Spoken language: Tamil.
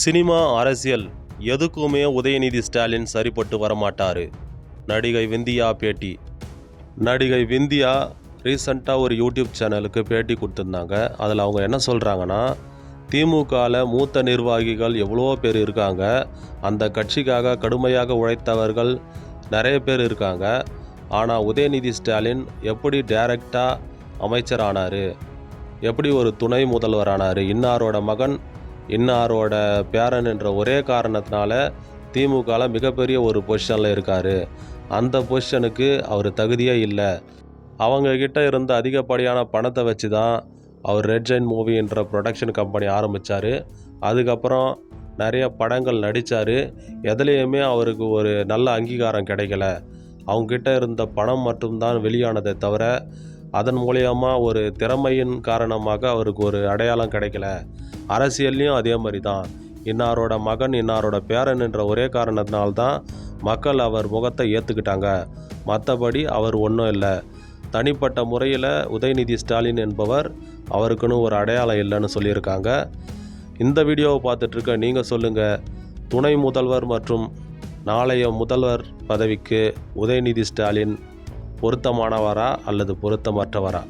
சினிமா அரசியல் எதுக்குமே உதயநிதி ஸ்டாலின் சரிப்பட்டு வரமாட்டார். நடிகை விந்தியா பேட்டி. நடிகை விந்தியா ரீசண்டாக ஒரு யூடியூப் சேனலுக்கு பேட்டி கொடுத்துருந்தாங்க. அதில் அவங்க என்ன சொல்கிறாங்கன்னா திமுகவில் மூத்த நிர்வாகிகள் எவ்வளோ பேர் இருக்காங்க. அந்த கட்சிக்காக கடுமையாக உழைத்தவர்கள் நிறைய பேர் இருக்காங்க. ஆனால் உதயநிதி ஸ்டாலின் எப்படி டைரக்டாக அமைச்சரானார்? எப்படி ஒரு துணை முதல்வர் ஆனார் இன்னாரோட மகன் இன்னாரோட பேரன் என்ற ஒரே காரணத்தினால திமுகவில் மிகப்பெரிய ஒரு பொசிஷனில் இருக்கார். அந்த பொசிஷனுக்கு அவர் தகுதியே இல்லை. அவங்க கிட்ட இருந்த அதிகப்படியான பணத்தை வச்சு தான் அவர் ரெட் ஜெயின் மூவின்ற ப்ரொடக்ஷன் கம்பெனி ஆரம்பித்தார் அதுக்கப்புறம் நிறைய படங்கள் நடித்தார் எதுலேயுமே அவருக்கு ஒரு நல்ல அங்கீகாரம் கிடைக்கல. அவங்கக்கிட்ட இருந்த பணம் மட்டும்தான் வெளியானதை தவிர அதன் மூலயமா ஒரு திறமையின் காரணமாக அவருக்கு ஒரு அடையாளம் கிடைக்கல. அரசியல்லையும் அதே மாதிரி தான் இன்னாரோட மகன் இன்னாரோட பேரன் என்ற ஒரே காரணத்தினால்தான் மக்கள் அவர் முகத்தை ஏற்றுக்கிட்டாங்க மற்றபடி அவர் ஒன்றும் இல்லை. தனிப்பட்ட முறையில் உதயநிதி ஸ்டாலின் என்பவர் அவருக்குன்னு ஒரு அடையாளம் இல்லைன்னு சொல்லியிருக்காங்க. இந்த வீடியோவை பார்த்துட்ருக்க நீங்கள் சொல்லுங்கள் துணை முதல்வர் மற்றும் நாளைய முதல்வர் பதவிக்கு உதயநிதி ஸ்டாலின் பொருத்தமானவரா அல்லது பொருத்தமற்றவரா?